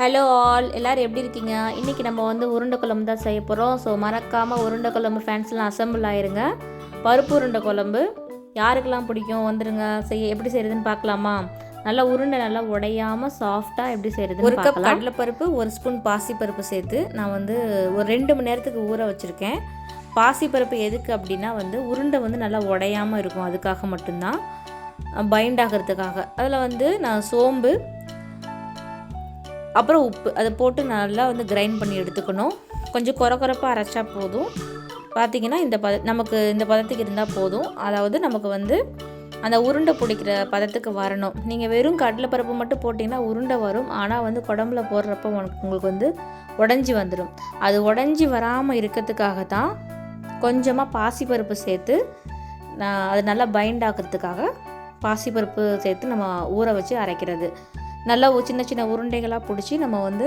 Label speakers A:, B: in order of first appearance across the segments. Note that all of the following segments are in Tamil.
A: ஹலோ ஆல் எல்லோரும் எப்படி இருக்கீங்க? இன்றைக்கி நம்ம வந்து உருண்டை குழம்பு தான் செய்ய போகிறோம் ஸோ மறக்காமல் உருண்டை குழம்பு ஃபேன்ஸ்லாம் அசம்பிள் ஆயிருங்க. பருப்பு உருண்டை குழம்பு. யாருக்கெல்லாம் பிடிக்கும்? வந்துருங்க. செய்ய எப்படி செய்கிறதுன்னு பார்க்கலாமா? நல்லா உருண்டை நல்லா உடையாமல் சாஃப்டாக எப்படி செய்கிறது ஒரு கப் கடலைப்பருப்பு ஒரு ஸ்பூன் பாசிப்பருப்பு சேர்த்து நான் வந்து ஒரு ரெண்டு மணி நேரத்துக்கு ஊற வச்சுருக்கேன். பாசிப்பருப்பு எதுக்கு அப்படின்னா வந்து உருண்டை வந்து நல்லா உடையாமல் இருக்கும். அதுக்காக மட்டும்தான். பைண்ட் ஆகிறதுக்காக. அதில் வந்து நான் சோம்பு அப்புறம் உப்பு அதை போட்டு நல்லா வந்து கிரைண்ட் பண்ணி எடுத்துக்கணும். கொஞ்சம் குறை குறைப்பாக அரைச்சா போதும். பார்த்திங்கன்னா இந்த பத நமக்கு இந்த பதத்துக்கு இருந்தால் போதும். அதாவது நமக்கு வந்து அந்த உருண்டை பிடிக்கிற பதத்துக்கு வரணும். நீங்கள் வெறும் கடலைப்பருப்பு மட்டும் போட்டிங்கன்னா உருண்டை வரும். ஆனால் வந்து குடம்புல போடுறப்ப உங்களுக்கு வந்து உடஞ்சி வந்துடும் அது உடஞ்சி வராமல் இருக்கிறதுக்காக தான் கொஞ்சமாக பாசிப்பருப்பு சேர்த்து நான் அது நல்லா பைண்ட் ஆகிறதுக்காக பாசிப்பருப்பு சேர்த்து நம்ம ஊற வச்சு அரைக்கிறது. நல்லா சின்ன சின்ன உருண்டைகளாக பிடிச்சி நம்ம வந்து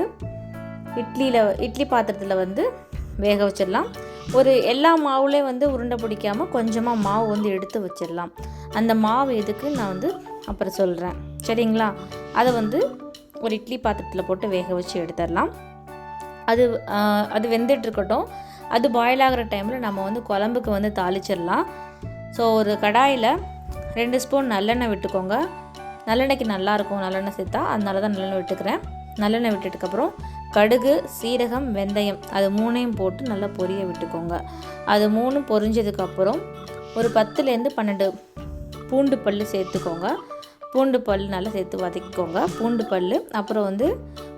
A: இட்லியில் இட்லி பாத்திரத்தில் வந்து வேக வச்சிடலாம். ஒரு எல்லா மாவுலேயும் வந்து உருண்டை பிடிக்காமல் கொஞ்சமாக மாவு வந்து எடுத்து வச்சிடலாம். அந்த மாவு எதுக்கு நான் வந்து அப்புறம் சொல்கிறேன் சரிங்களா? அதை வந்து ஒரு இட்லி பாத்திரத்தில் போட்டு வேக வச்சு எடுத்துடலாம். அது அது வெந்துட்டு இருக்கட்டும். அது பாயில் ஆகிற டைமில் நம்ம வந்து குழம்புக்கு வந்து தாளிச்சிடலாம். ஸோ ஒரு கடாயில் ரெண்டு ஸ்பூன் நல்லெண்ணெய் விட்டுக்கோங்க. நல்லெண்ணெய்க்கு நல்லாயிருக்கும் நல்லெண்ணெய் சேர்த்தா அதனால தான் நல்லெண்ணெய் விட்டுக்கிறேன். நல்லெண்ணெய் விட்டுட்டுக்கப்புறம் கடுகு சீரகம் வெந்தயம் அது மூணையும் போட்டு நல்லா பொரிய விட்டுக்கோங்க. அது மூணு பொரிஞ்சதுக்கப்புறம் ஒரு பத்துலேருந்து பன்னெண்டு பூண்டு பல் சேர்த்துக்கோங்க. பூண்டு பல் நல்லா சேர்த்து வதக்கிக்கோங்க. பூண்டு பல் அப்புறம் வந்து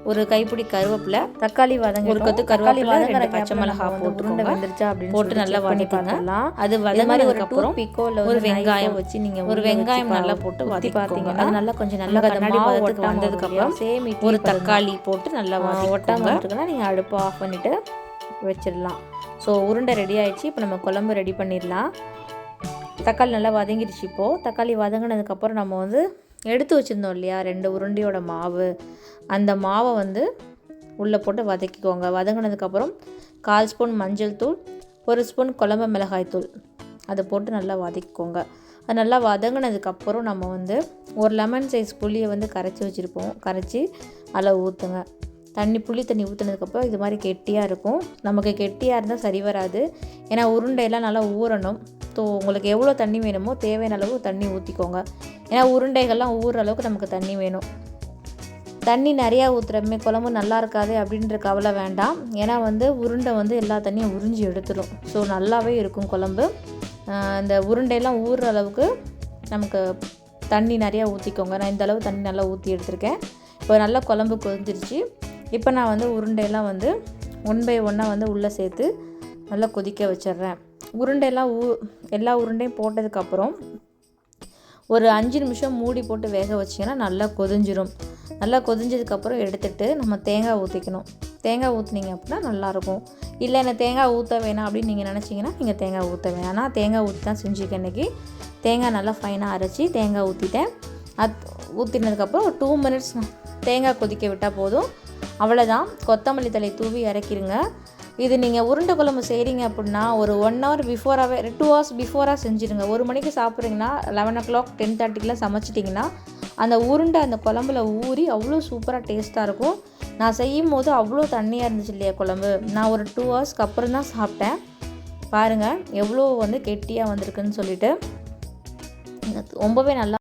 A: ஒரு கைப்பிடி கருவேப்பிலை தக்காளி வதங்க ஒரு கொத்து கருவேப்பிலை ரெண்டு பச்சை மிளகா போட்டு உருண்டை வந்துருச்சா அப்படின்னு போட்டு நல்லா வதக்கிக்கலாம் அது வதங்கினதுக்கு அப்புறம் ஒரு வெங்காயம் வச்சு நீங்க ஒரு வெங்காயம் நல்லா போட்டு வதக்கி பார்த்தீங்கன்னா அது நல்லா கொஞ்சம் நல்லா கண்ணாடி பதத்துக்கு வந்ததுக்கு அப்புறம் சேம் ஒரு தக்காளி போட்டு நல்லா ஒட்டாம இருக்குன்னா நீங்க அடுப்பு ஆஃப் பண்ணிட்டு வச்சிடலாம். ஸோ உருண்டை ரெடி ஆயிடுச்சு. இப்போ நம்ம குழம்பு ரெடி பண்ணிடலாம். தக்காளி நல்லா வதங்கிடுச்சு இப்போது தக்காளி வதங்கினதுக்கப்புறம் நம்ம வந்து எடுத்து வச்சுருந்தோம் இல்லையா? ரெண்டு உருண்டையோட மாவு. அந்த மாவை வந்து உள்ளே போட்டு வதக்கிக்கோங்க. வதங்கினதுக்கப்புறம் கால் ஸ்பூன் மஞ்சள் தூள் ஒரு ஸ்பூன் குழம்பு மிளகாய் தூள். அதை போட்டு நல்லா வதக்கிக்கோங்க. அது நல்லா வதங்கினதுக்கப்புறம் நம்ம வந்து ஒரு லெமன் சைஸ் புளியை வந்து கரைச்சி வச்சுருப்போம். கரைச்சி அதில் ஊற்றுங்க. தண்ணி புளி தண்ணி ஊற்றுனதுக்கப்புறம் இது மாதிரி கெட்டியாக இருக்கும். நமக்கு கெட்டியாக இருந்தால் சரி வராது. ஏன்னா உருண்டையெல்லாம் நல்லா ஊறணும். ஸோ உங்களுக்கு எவ்வளோ தண்ணி வேணுமோ தேவையான அளவு தண்ணி ஊற்றிக்கோங்க ஏன்னா உருண்டைகள்லாம் ஊறுற அளவுக்கு நமக்கு தண்ணி வேணும். தண்ணி நிறையா ஊற்றுறமே குழம்பு நல்லா இருக்காது அப்படின்ற கவலை வேண்டாம். ஏன்னா வந்து உருண்டை வந்து எல்லா தண்ணியும் உறிஞ்சி எடுத்துடும் ஸோ நல்லாவே இருக்கும் குழம்பு. இந்த உருண்டையெல்லாம் ஊறுற அளவுக்கு நமக்கு தண்ணி நிறையா ஊற்றிக்கோங்க நான் இந்த அளவு தண்ணி நல்லா ஊற்றி எடுத்திருக்கேன். இப்போ நல்லா குழம்பு கொதிஞ்சிருச்சு. இப்போ நான் வந்து உருண்டையெல்லாம் வந்து ஒன் பை ஒன்னாக வந்து உள்ளே சேர்த்து நல்லா கொதிக்க வச்சிட்றேன். உருண்டையெல்லாம் ஊ எல்லா உருண்டையும் போட்டதுக்கப்புறம் ஒரு அஞ்சு நிமிஷம் மூடி போட்டு வேக வச்சிங்கன்னா நல்லா கொதிஞ்சிரும். நல்லா கொதிஞ்சதுக்கப்புறம் எடுத்துகிட்டு நம்ம தேங்காய் ஊற்றிக்கணும் தேங்காய் ஊற்றுனீங்க அப்படின்னா நல்லாயிருக்கும். இல்லை என்ன தேங்காய் ஊற்ற வேணாம் அப்படின்னு நீங்கள் நினச்சிங்கன்னா நீங்கள் தேங்காய் ஊற்ற வேணாம். ஆனால் தேங்காய் ஊற்றி தான் செஞ்சுக்க இன்றைக்கி தேங்காய் நல்லா ஃபைனாக அரைச்சி தேங்காய் ஊற்றிட்டேன் அது ஊற்றினதுக்கப்புறம் ஒரு டூ மினிட்ஸ் தேங்காய் கொதிக்க விட்டால் போதும். அவ்வளோதான் கொத்தமல்லி தலை தூவி இறக்கிடுங்க இது நீங்கள் உருண்டை குழம்பு செய்கிறீங்க அப்படின்னா ஒரு ஒன் ஹவர் பிஃபோராகவே டூ ஹவர்ஸ் பிஃபோராக செஞ்சுருங்க ஒரு மணிக்கு சாப்பிட்றீங்கன்னா லெவன் ஓ கிளாக் டென் தேர்ட்டிக்கெலாம் சமைச்சிட்டிங்கன்னா அந்த உருண்டை அந்த குழம்புல ஊறி அவ்வளோ சூப்பராக டேஸ்ட்டாக இருக்கும். நான் செய்யும் போது அவ்வளோ தண்ணியாக இருந்துச்சு இல்லையா குழம்பு. நான் ஒரு டூ ஹவர்ஸ்க்கு அப்புறம் தான் சாப்பிட்டேன். பாருங்கள் எவ்வளோ வந்து கெட்டியாக வந்திருக்குன்னு சொல்லிட்டு. ரொம்பவே நல்லா